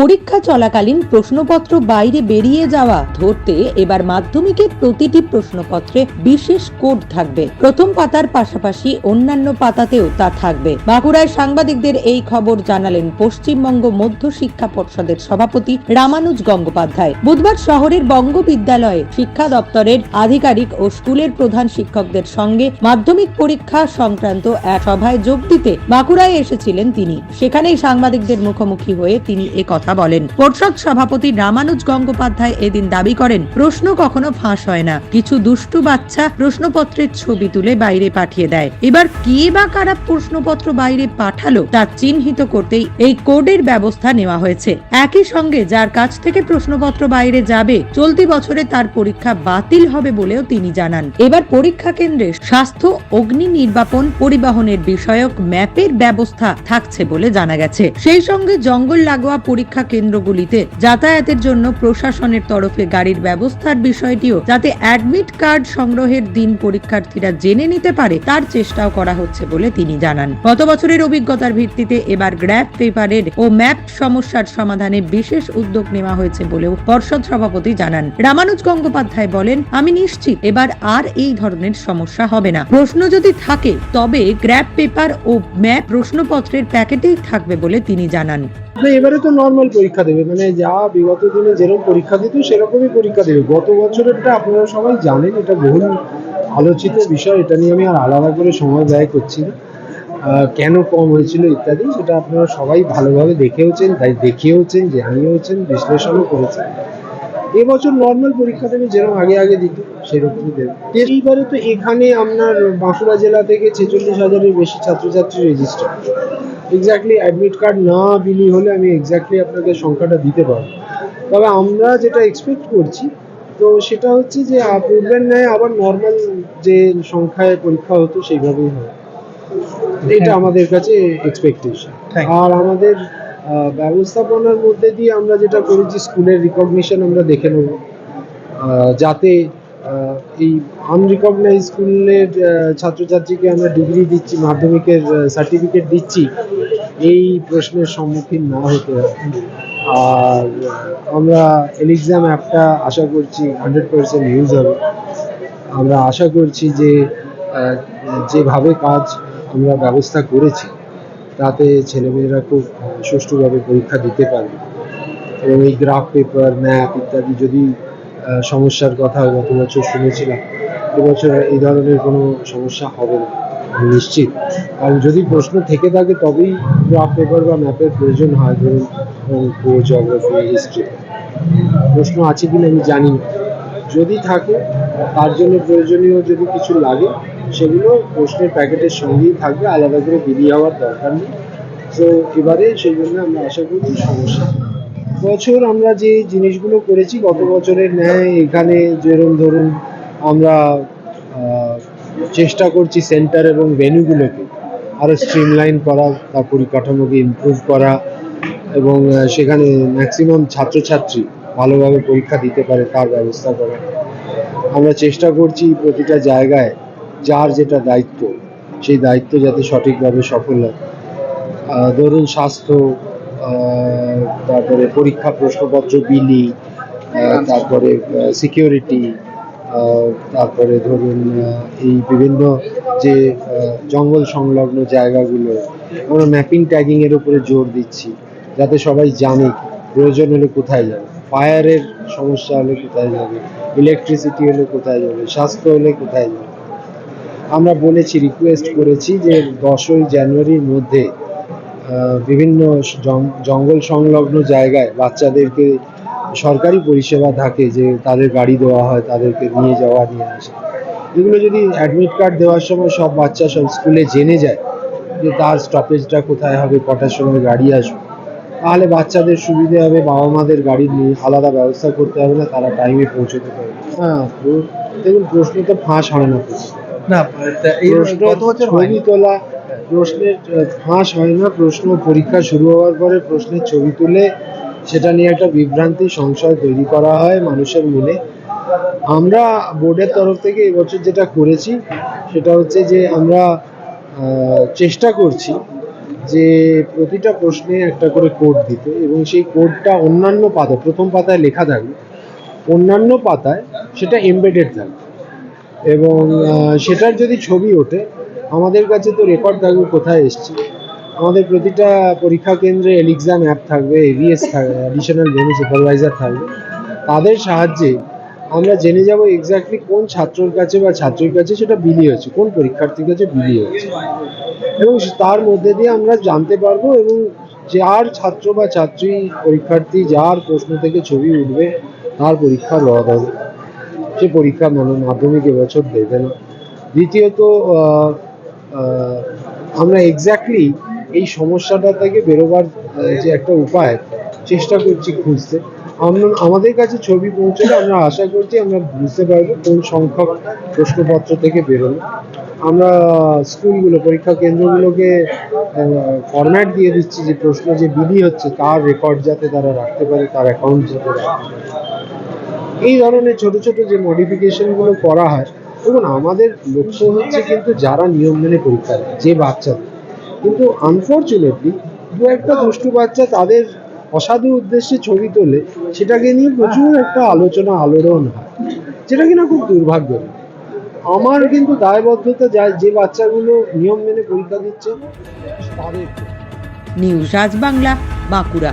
পরীক্ষা চলাকালীন প্রশ্নপত্র বাইরে বেরিয়ে যাওয়া ধরতে এবার মাধ্যমিকের প্রতিটি প্রশ্নপত্রে বিশেষ কোড থাকবে। প্রথম পাতার পাশাপাশি অন্যান্য পাতাতেও তা থাকবে। বাঁকুড়ায় সাংবাদিকদের এই খবর জানালেন পশ্চিমবঙ্গ মধ্য শিক্ষা পর্ষদের সভাপতি রামানুজ গঙ্গোপাধ্যায়। বুধবার শহরের বঙ্গ বিদ্যালয়ে শিক্ষা দপ্তরের আধিকারিক ও স্কুলের প্রধান শিক্ষকদের সঙ্গে মাধ্যমিক পরীক্ষা সংক্রান্ত এক সভায় যোগ দিতে বাঁকুড়ায় এসেছিলেন তিনি। সেখানেই সাংবাদিকদের মুখোমুখি হয়ে তিনি এ কথা বলেন। পর্ষদ সভাপতি রামানুজ গঙ্গোপাধ্যায় এদিন দাবি করেন, প্রশ্ন কখনো ফাঁস হয় না। কিছু দুষ্টু বাচ্চা প্রশ্নপত্রের ছবি তুলে বাইরে পাঠিয়ে দেয়। এবার কে বা কারা প্রশ্নপত্র বাইরে পাঠালো তা চিহ্নিত করতেই এই কোডের ব্যবস্থা নেওয়া হয়েছে। একই সঙ্গে যার কাছ থেকে প্রশ্নপত্র বাইরে যাবে, চলতি বছরে তার পরীক্ষা বাতিল হবে বলেও তিনি জানান। এবার পরীক্ষা কেন্দ্রে স্বাস্থ্য, অগ্নি নির্বাপন, পরিবহনের বিষয়ক ম্যাপের ব্যবস্থা থাকছে বলে জানা গেছে। সেই সঙ্গে জঙ্গল লাগোয়া পরীক্ষা কেন্দ্রগুলিতে যাতায়াতের জন্য প্রশাসনের তরফে গাড়ির ব্যবস্থার বিষয়টিও যাতে অ্যাডমিট কার্ড সংগ্রহের দিন পরীক্ষার্থীরা জেনে নিতে পারে, তার চেষ্টাও করা হচ্ছে বলে তিনি জানান। গত বছরের অভিজ্ঞতার ভিত্তিতে এবার গ্র্যাপ পেপারের ও ম্যাপ সমস্যার সমাধানে বিশেষ উদ্যোগ নেওয়া হয়েছে বলেও পর্ষদ সভাপতি জানান। রামানুজ গঙ্গোপাধ্যায় বলেন, আমি নিশ্চিত এবার আর এই ধরনের সমস্যা হবে না। প্রশ্ন যদি থাকে, তবে গ্র্যাপ পেপার ও ম্যাপ প্রশ্নপত্রের প্যাকেটেই থাকবে বলে তিনি জানান। এবারে তো নর্মাল পরীক্ষা দেবে। মানে যা বিগত দিনে যেরকম পরীক্ষা দিত, সেরকমই পরীক্ষা দেবে। গত বছরেরটা আপনারা সবাই জানেন, এটা বহুল আলোচিত বিষয়। এটা নিয়ে আমি আর আলাদা করে সময় ব্যয় করছি না। কেন কম হয়েছিল ইত্যাদি, সেটা আপনারা সবাই ভালোভাবে দেখেওছেন, তাই দেখিয়েওছেন, জানিয়েওছেন, বিশ্লেষণও করেছেন। এবছর নর্মাল পরীক্ষা দেবে যেরকম আগে আগে দিত সেরকমই দেবে। এইবারে তো এখানে আপনার বাঁকুড়া জেলা থেকে ছেচল্লিশ হাজারের বেশি ছাত্রছাত্রী রেজিস্টার এক্স্যাক্টলি অ্যাডমিট কার্ড না বিলি হলে আমি এক্স্যাক্টলি আপনাকে সংখ্যাটা দিতে পারব। তবে আমরা যেটা এক্সপেক্ট করছি তো সেটা হচ্ছে যে পূর্বের ন্যায় আবার নর্মাল যে সংখ্যায় পরীক্ষা হতো সেইভাবেই হয়। এটা আমাদের কাছে এক্সপেকটেশন আর আমাদের ব্যবস্থাপনার মধ্যে দিয়ে আমরা যেটা করেছি, স্কুলের রিকগনিশন আমরা দেখে নেব। যাতে এই আনরিকগনাইজ স্কুলের ছাত্রছাত্রীকে আমরা ডিগ্রি দিচ্ছি, মাধ্যমিকের সার্টিফিকেট দিচ্ছি, এই প্রশ্নের সম্মুখীন না হতে আর আমরা এলিক্সাম অ্যাপটা আশা করছি হান্ড্রেড পার্সেন্ট ইউজ হবে। আমরা আশা করছি যে যেভাবে কাজ আমরা ব্যবস্থা করেছি তাতে ছেলেমেয়েরা খুব সুষ্ঠুভাবে পরীক্ষা দিতে পারবে। এবং এই গ্রাফ পেপার ম্যাপ ইত্যাদি যদি সমস্যার কথা গত বছর শুনেছিলাম, এবছর এই ধরনের কোনো সমস্যা হবে না, নিশ্চিত। কারণ যদি প্রশ্ন থেকে থাকে, তবেই গ্রাফ পেপার বা ম্যাপের প্রয়োজন হয়, ধরুন অঙ্ক জিওগ্রাফি হিস্ট্রি প্রশ্ন আছে কিনা আমি জানি না। যদি থাকে, তার জন্য প্রয়োজনীয় যদি কিছু লাগে সেগুলো প্রশ্নের প্যাকেটের সঙ্গেই থাকবে, আলাদা করে বেরিয়ে হওয়ার দরকার নেই। তো এবারে সেই জন্য আমরা আশা করি সমস্যা বছর আমরা যে জিনিসগুলো করেছি, গত বছরের ন্যায় এখানে যেরকম ধরুন আমরা চেষ্টা করছি সেন্টার এবং ভেন্যুগুলোকে আরও স্ট্রিমলাইন করা তার পরিকাঠামোকে ইমপ্রুভ করা এবং সেখানে ম্যাক্সিমাম ছাত্রছাত্রী ভালোভাবে পরীক্ষা দিতে পারে, তার ব্যবস্থা করা। আমরা চেষ্টা করছি প্রতিটা জায়গায় যার যেটা দায়িত্ব, সেই দায়িত্ব যাতে সঠিকভাবে সফল হয়। ধরুন স্বাস্থ্য তারপরে পরীক্ষা প্রশ্নপত্র বিলি তারপরে সিকিউরিটি তারপরে ধরুন এই বিভিন্ন যে জঙ্গল সংলগ্ন জায়গাগুলো, আমরা ম্যাপিং ট্যাগিং এর উপরে জোর দিচ্ছি, যাতে সবাই জানে প্রয়োজন হলে কোথায় যাবে। ফায়ারের সমস্যা হলে কোথায় যাবে? ইলেকট্রিসিটি হলে কোথায় যাবে? স্বাস্থ্য হলে কোথায় যাবে? আমরা বলেছি রিকোয়েস্ট করেছি যে দশই জানুয়ারির মধ্যে বিভিন্ন জঙ্গল সংলগ্ন জায়গায় বাচ্চাদেরকে সরকারি পরিষেবা থাকে যে তাদের গাড়ি দেওয়া হয়, তাদেরকে নিয়ে যাওয়া, নিয়ে আসা। এগুলো যদি অ্যাডমিট কার্ড দেওয়ার সময় সব বাচ্চা সব স্কুলে জেনে যায় যে তার স্টপেজটা কোথায় হবে, কটার সময় গাড়ি আসবে, তাহলে বাচ্চাদের সুবিধে হবে বাবা মাদের গাড়ি নিয়ে আলাদা ব্যবস্থা করতে হবে না, তারা টাইমে পৌঁছতে পারবে। হ্যাঁ দেখুন, প্রশ্ন তো ফাঁস হয় না না বছর ছবি হয়নি। তোলা প্রশ্নের আহ, ফাঁস হয় না প্রশ্ন পরীক্ষা শুরু হওয়ার পরে প্রশ্নের ছবি তুলে সেটা নিয়ে একটা বিভ্রান্তি সংশয় তৈরি করা হয় মানুষের মনে আমরা বোর্ডের তরফ থেকে এবছর যেটা করেছি সেটা হচ্ছে যে আমরা আহ, চেষ্টা করছি যে প্রতিটা প্রশ্নে একটা করে কোড দিতে এবং সেই কোডটা অন্যান্য পাতায় প্রথম পাতায় লেখা থাকবে অন্যান্য পাতায় সেটা এমবেডেড থাকবে এবং সেটার যদি ছবি ওঠে, আমাদের কাছে তো রেকর্ড থাকবে কোথায় এসছে। আমাদের প্রতিটা পরীক্ষা কেন্দ্রে এলিক্সাম অ্যাপ থাকবে এভিএস থাকবে অ্যাডিশনাল ভেনু সুপারভাইজার থাকবে। তাদের সাহায্যে আমরা জেনে যাব এক্স্যাক্টলি কোন ছাত্রর কাছে বা ছাত্রীর কাছে সেটা বিলি হচ্ছে কোন পরীক্ষার্থীর কাছে বিলি হচ্ছে এবং তার মধ্যে দিয়ে আমরা জানতে পারব এবং যার ছাত্র বা ছাত্রী, পরীক্ষার্থী, যার প্রশ্ন থেকে ছবি উঠবে, তার পরীক্ষা রদ হবে। সে পরীক্ষা মানে মাধ্যমিক এবছর দেবে না। দ্বিতীয়ত আমরা এক্স্যাক্টলি এই সমস্যাটা থেকে বেরোবার যে একটা উপায়, চেষ্টা করছি খুঁজতে। আমরা আমাদের কাছে ছবি পৌঁছলে আমরা আশা করছি আমরা বুঝতে পারব কোন সংখ্যক প্রশ্নপত্র থেকে বেরোলো। আমরা স্কুলগুলো, পরীক্ষা কেন্দ্রগুলোকে ফরম্যাট দিয়ে দিচ্ছি যে প্রশ্ন যে বিলি হচ্ছে, তার রেকর্ড যাতে তারা রাখতে পারে, তার অ্যাকাউন্ট যাতে রাখতে পারে। এই ধরনের ছোট ছোট যে মডিফিকেশনগুলো করা হয়, দেখুন, আমাদের লক্ষ্য হচ্ছে কিন্তু যারা নিয়ম মেনে পরীক্ষা দেয়, যে বাচ্চাদের। কিন্তু আনফর্চুনেটলি দু একটা দুষ্টু বাচ্চা তাদের অসাধু উদ্দেশ্যে ছবি তোলে, সেটাকে নিয়ে প্রচুর একটা আলোচনা, আলোড়ন হয়, যেটা কিনা খুব দুর্ভাগ্য। আমার কিন্তু দায়বদ্ধতা যা যে বাচ্চাগুলো নিয়ম মেনে পরীক্ষা দিচ্ছে, তাদের নিউজ রাজবাংলা বাঁকুড়া।